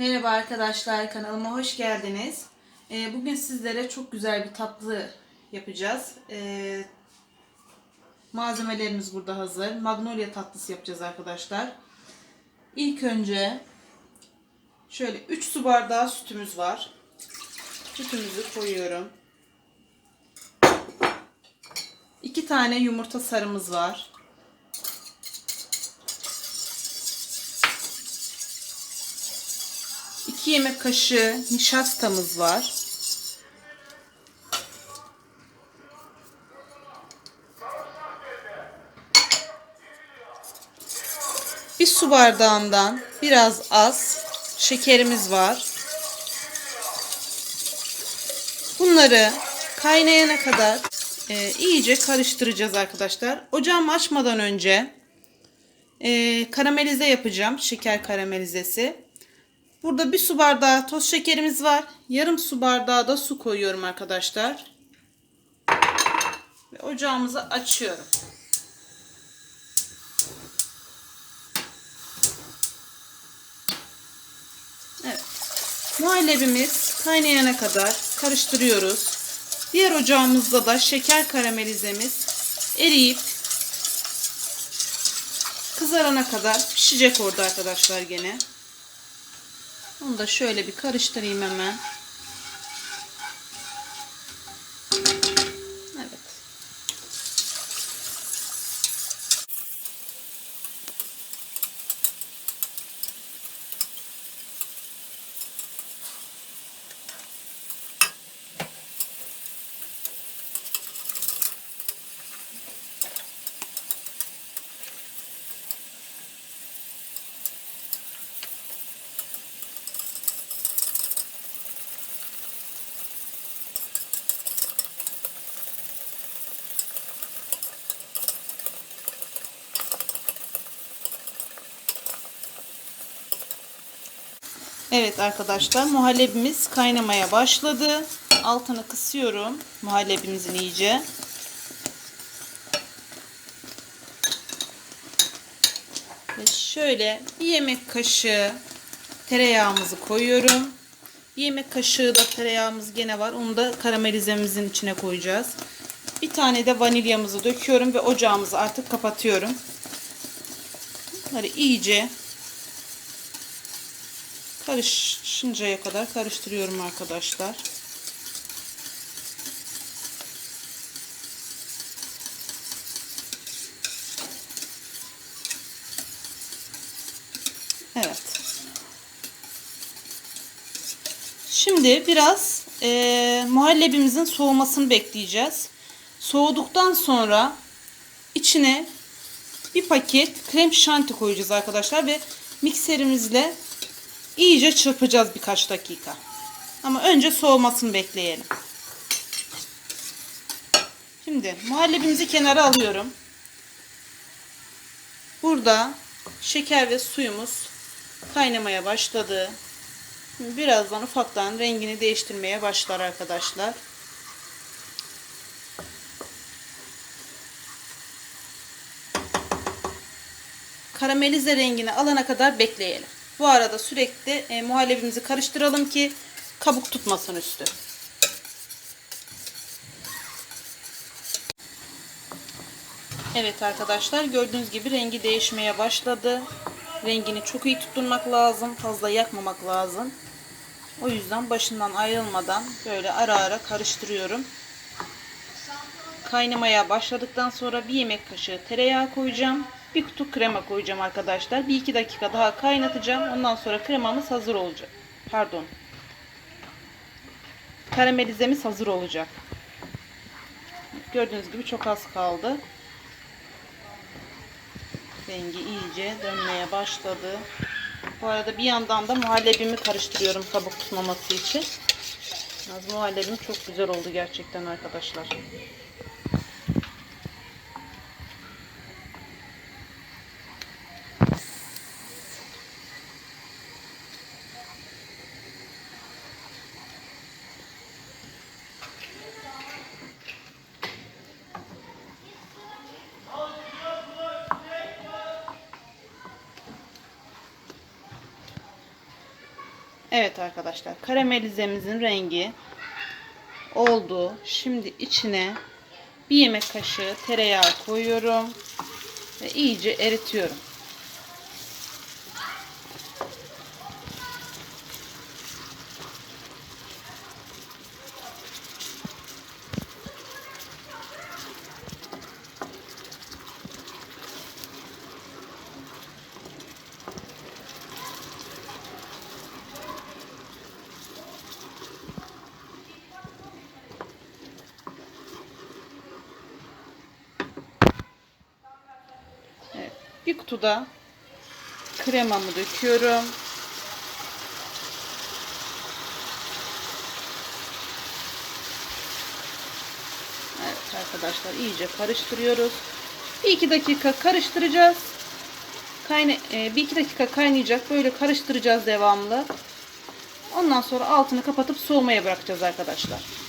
Merhaba arkadaşlar kanalıma hoş geldiniz. Ee, bugün sizlere çok güzel bir tatlı yapacağız. Ee, malzemelerimiz burada hazır. Magnolia tatlısı yapacağız arkadaşlar. İlk önce şöyle 3 su bardağı sütümüz var. Sütümüzü koyuyorum. 2 tane yumurta sarımız var. 2 yemek kaşığı nişastamız var. Bir su bardağından biraz az şekerimiz var. Bunları kaynayana kadar e, iyice karıştıracağız arkadaşlar. Ocağımı açmadan önce e, karamelize yapacağım. Şeker karamelizesi. Burada bir su bardağı toz şekerimiz var. Yarım su bardağı da su koyuyorum arkadaşlar. Ve ocağımızı açıyorum. Evet. Muhallebimiz kaynayana kadar karıştırıyoruz. Diğer ocağımızda da şeker karamelizemiz eriyip kızarana kadar pişecek orada arkadaşlar gene. Onu da şöyle bir karıştırayım hemen. Evet. Evet arkadaşlar muhallebimiz kaynamaya başladı. Altını kısıyorum muhallebimizin iyice. Ve şöyle bir yemek kaşığı tereyağımızı koyuyorum. Bir yemek kaşığı da tereyağımız gene var. Onu da karamelizemizin içine koyacağız. Bir tane de vanilyamızı döküyorum ve ocağımızı artık kapatıyorum. Bunları iyice karışıncaya kadar karıştırıyorum arkadaşlar. Evet. Şimdi biraz e, muhallebimizin soğumasını bekleyeceğiz. Soğuduktan sonra içine bir paket krem şanti koyacağız arkadaşlar ve mikserimizle iyice çırpacağız birkaç dakika. Ama önce soğumasını bekleyelim. Şimdi muhallebimizi kenara alıyorum. Burada şeker ve suyumuz kaynamaya başladı. Birazdan ufaktan rengini değiştirmeye başlar arkadaşlar. Karamelize rengini alana kadar bekleyelim. Bu arada sürekli e, muhallebimizi karıştıralım ki kabuk tutmasın üstü. Evet arkadaşlar gördüğünüz gibi rengi değişmeye başladı. Rengini çok iyi tutturmak lazım. Fazla yakmamak lazım. O yüzden başından ayrılmadan böyle ara ara karıştırıyorum. Kaynamaya başladıktan sonra bir yemek kaşığı tereyağı koyacağım. Bir kutu krema koyacağım arkadaşlar. Bir iki dakika daha kaynatacağım. Ondan sonra kremamız hazır olacak. Pardon. Karamelizemiz hazır olacak. Gördüğünüz gibi çok az kaldı. Rengi iyice dönmeye başladı. Bu arada bir yandan da muhallebimi karıştırıyorum kabuk tutmaması için. Az muhallebim çok güzel oldu gerçekten arkadaşlar. Evet arkadaşlar karamelizemizin rengi oldu. Şimdi içine bir yemek kaşığı tereyağı koyuyorum ve iyice eritiyorum. Kutuda kremamı döküyorum. Evet arkadaşlar iyice karıştırıyoruz. Bir iki dakika karıştıracağız. Kayna e, bir iki dakika kaynayacak. Böyle karıştıracağız devamlı. Ondan sonra altını kapatıp soğumaya bırakacağız arkadaşlar.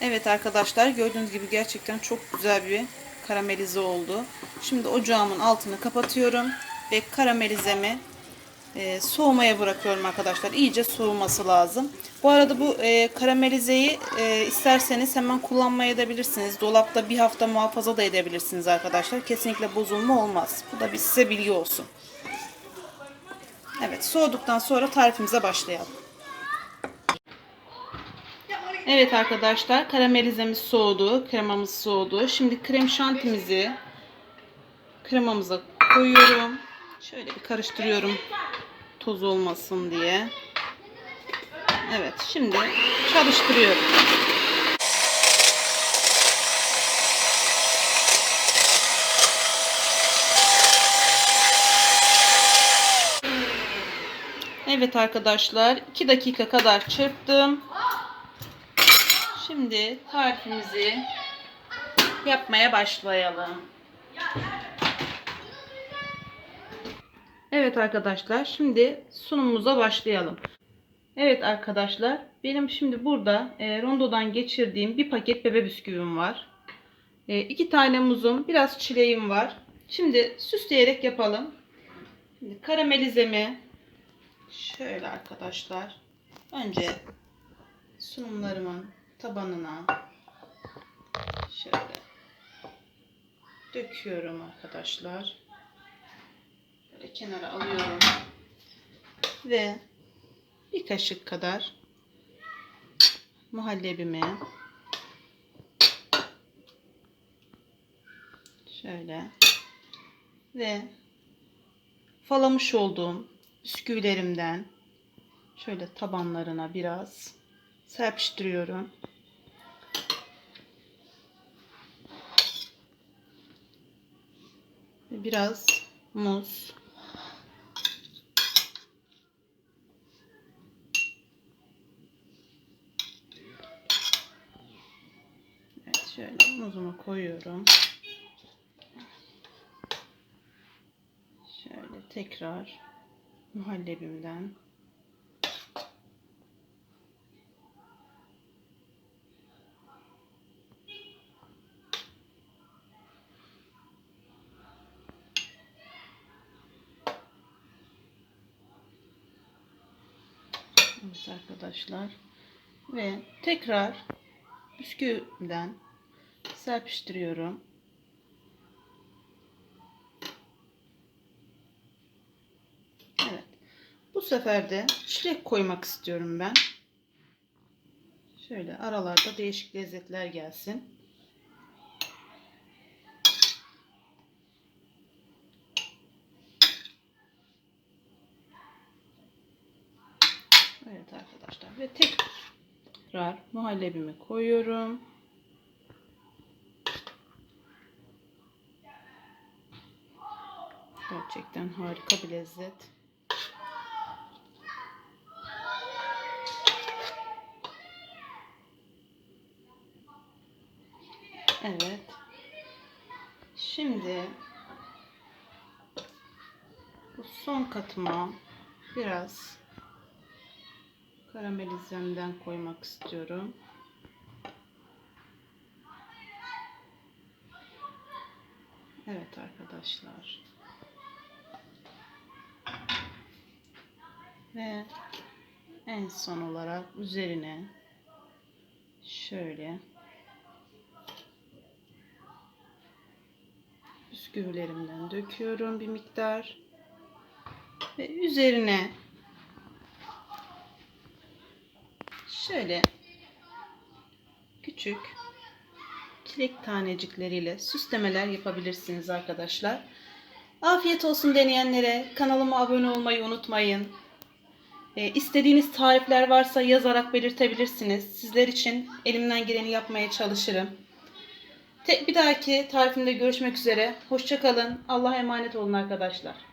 Evet arkadaşlar gördüğünüz gibi gerçekten çok güzel bir karamelize oldu. Şimdi ocağımın altını kapatıyorum ve karamelizemi e, soğumaya bırakıyorum arkadaşlar. İyice soğuması lazım. Bu arada bu e, karamelizeyi e, isterseniz hemen kullanmaya edebilirsiniz. Dolapta bir hafta muhafaza da edebilirsiniz arkadaşlar. Kesinlikle bozulma olmaz. Bu da bir size bilgi olsun. Evet soğuduktan sonra tarifimize başlayalım. Evet arkadaşlar karamelizemiz soğudu. Kremamız soğudu. Şimdi krem şantimizi kremamıza koyuyorum. Şöyle bir karıştırıyorum. Toz olmasın diye. Evet şimdi çalıştırıyorum. Evet arkadaşlar 2 dakika kadar çırptım. Şimdi tarifimizi yapmaya başlayalım. Evet arkadaşlar şimdi sunumumuza başlayalım. Evet arkadaşlar benim şimdi burada e, rondodan geçirdiğim bir paket bebe bisküvim var. E, iki tane muzum biraz çileğim var. Şimdi süsleyerek yapalım. Şimdi karamelizemi şöyle arkadaşlar önce sunumlarımın tabanına şöyle döküyorum arkadaşlar. Böyle kenara alıyorum. Ve bir kaşık kadar muhallebimi şöyle ve falamış olduğum bisküvilerimden şöyle tabanlarına biraz serpiştiriyorum. Biraz muz. Evet şöyle muzumu koyuyorum. Şöyle tekrar muhallebimden Evet arkadaşlar. Ve tekrar bisküviden serpiştiriyorum. Evet. Bu sefer de çilek koymak istiyorum ben. Şöyle aralarda değişik lezzetler gelsin. Evet arkadaşlar ve tekrar muhallebimi koyuyorum. Gerçekten harika bir lezzet. Evet. Şimdi bu son katıma biraz Karamelizemden koymak istiyorum. Evet arkadaşlar. Ve en son olarak üzerine şöyle bisküvilerimden döküyorum bir miktar ve üzerine şöyle küçük çilek tanecikleriyle süslemeler yapabilirsiniz arkadaşlar. Afiyet olsun deneyenlere kanalıma abone olmayı unutmayın. E, istediğiniz tarifler varsa yazarak belirtebilirsiniz. Sizler için elimden geleni yapmaya çalışırım. Te- bir dahaki tarifimde görüşmek üzere. Hoşçakalın. Allah'a emanet olun arkadaşlar.